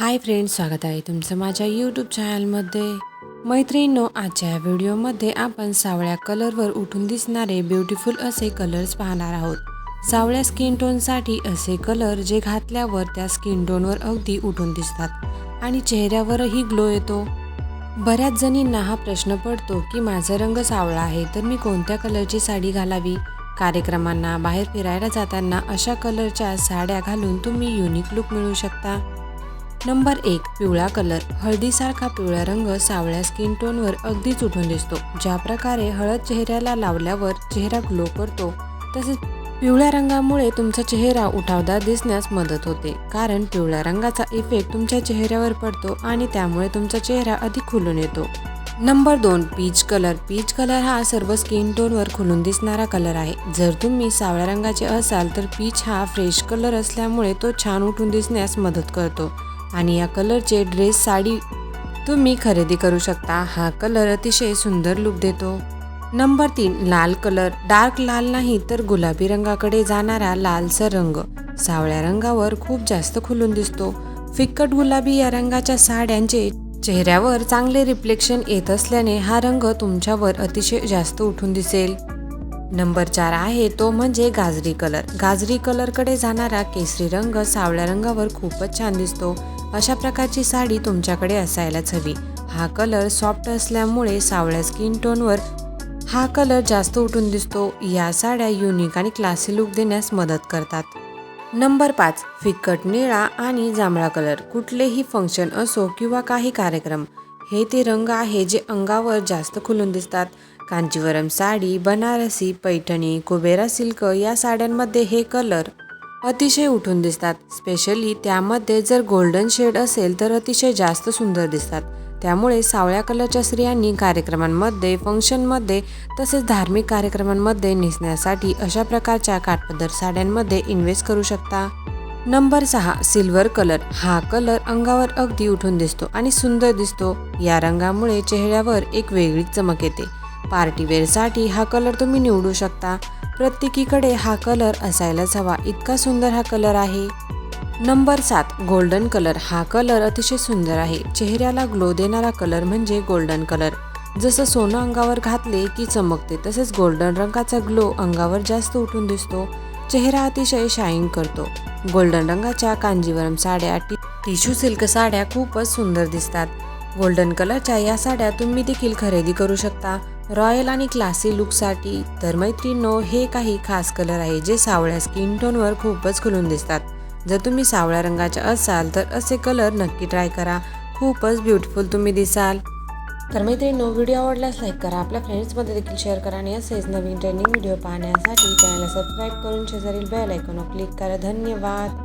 Hi friends स्वागत आहे तुमचं माझ्या यूट्यूब चॅनलमध्ये मैत्रिणींनो आजच्या व्हिडिओमध्ये आपण सावळ्या कलरवर उठून दिसणारे ब्युटिफुल असे कलर्स पाहणार आहोत. सावळ्या स्किन टोनसाठी असे कलर जे घातल्यावर त्या स्किन टोनवर अगदी उठून दिसतात आणि चेहऱ्यावरही ग्लो येतो. बऱ्याच जणींना हा प्रश्न पडतो की माझा रंग सावळा आहे तर मी कोणत्या कलरची साडी घालावी? कार्यक्रमांना बाहेर फिरायला जाताना अशा कलरच्या साड्या घालून तुम्ही युनिक लुक मिळू शकता. नंबर एक पिवळा कलर. हळदीसारखा पिवळा रंग सावळ्या स्किन टोनवर अगदीच उठून दिसतो. ज्या प्रकारे हळद चेहऱ्याला लावल्यावर चेहरा ग्लो करतो तसेच पिवळ्या रंगामुळे तुमचा चेहरा उठावदार दिसण्यास मदत होते. कारण पिवळ्या रंगाचा इफेक्ट तुमच्या चेहऱ्यावर पडतो आणि त्यामुळे तुमचा चेहरा अधिक खुलून येतो. नंबर दोन पीच कलर पीच कलर हा सर्व स्किन टोनवर खुलून दिसणारा कलर आहे. जर तुम्ही सावळ्या रंगाचे असाल तर पीच हा फ्रेश कलर असल्यामुळे तो छान उठून दिसण्यास मदत करतो. आणि या कलरचे ड्रेस साडी तुम्ही खरेदी करू शकता. हा कलर अतिशय सुंदर लुक देतो. नंबर तीन लाल कलर. डार्क लाल नाही तर गुलाबी रंगाकडे जाणारा लालसर रंग. सावळ्या रंगावर खूप जास्त खुलून दिसतो. फिक्कट गुलाबी या रंगाच्या साड्यांचे चेहऱ्यावर चांगले रिफ्लेक्शन येत असल्याने हा रंग तुमच्यावर अतिशय जास्त उठून दिसेल. नंबर चार आहे तो म्हणजे गाजरी कलर. गाजरी कलरकडे जाणारा केसरी रंग सावळ्या रंगावर खूपच छान दिसतो. अशा प्रकारची साडी तुमच्याकडे असायलाच हवी. हा कलर सॉफ्ट असल्यामुळे सावळ्या स्किन टोनवर हा कलर जास्त उठून दिसतो. या साड्या युनिक आणि क्लासी लुक देण्यास मदत करतात. नंबर पाच फिकट निळा आणि जांभळा कलर. कुठलेही फंक्शन असो किंवा काही कार्यक्रम हे ते रंग आहे जे अंगावर जास्त खुलून दिसतात. कांजीवरम साडी बनारसी पैठणी कुबेरा सिल्क या साड्यांमध्ये हे कलर अतिशय उठून दिसतात. स्पेशली त्यामध्ये जर गोल्डन शेड असेल तर अतिशय जास्त सुंदर दिसतात. त्यामुळे सावळ्या कलरच्या स्त्रियांनी कार्यक्रमांमध्ये फंक्शनमध्ये तसेच धार्मिक कार्यक्रमांमध्ये नेसण्यासाठी अशा प्रकारच्या काठपदर साड्यांमध्ये इन्व्हेस्ट करू शकता. नंबर सहा सिल्वर कलर हा कलर अंगावर अगदी उठून दिसतो आणि सुंदर दिसतो. या रंगामुळे चेहऱ्यावर एक वेगळीच चमक येते. पार्टीवेअरसाठी हा कलर तुम्ही निवडू शकता. प्रत्येकीकडे हा कलर असायलाच हवा. इतका सुंदर हा कलर आहे. नंबर सात गोल्डन कलर. हा कलर अतिशय सुंदर आहे. चेहऱ्याला ग्लो देणारा कलर म्हणजे गोल्डन कलर. जसं सोनं अंगावर घातले की चमकते तसेच गोल्डन रंगाचा ग्लो अंगावर जास्त उठून दिसतो. चेहरा अतिशय शाईन करतो. गोल्डन रंगाच्या कांजीवरम साड्या टी टिश्यू सिल्क साड्या खूपच सुंदर दिसतात. गोल्डन कलरच्या या साड्या तुम्ही देखील खरेदी करू शकता. रॉयल आणि क्लासी लुकसाठी तर मैत्रिणींनो हे काही खास कलर आहे जे सावळ्या स्किन टोनवर खूपच खुलून दिसतात. जर तुम्ही सावळ्या रंगाचे असाल तर असे कलर नक्की ट्राय करा. खूपच ब्युटिफुल तुम्ही दिसाल. तर मैत्रिणींनो व्हिडिओ आवडल्यास लाईक करा. आपल्या फ्रेंड्समध्ये देखील शेअर करा आणि असेच नवीन ट्रेनिंग व्हिडिओ पाहण्यासाठी चॅनलला सबस्क्राईब करून शेजारील बेल आयकॉनवर क्लिक करा. धन्यवाद.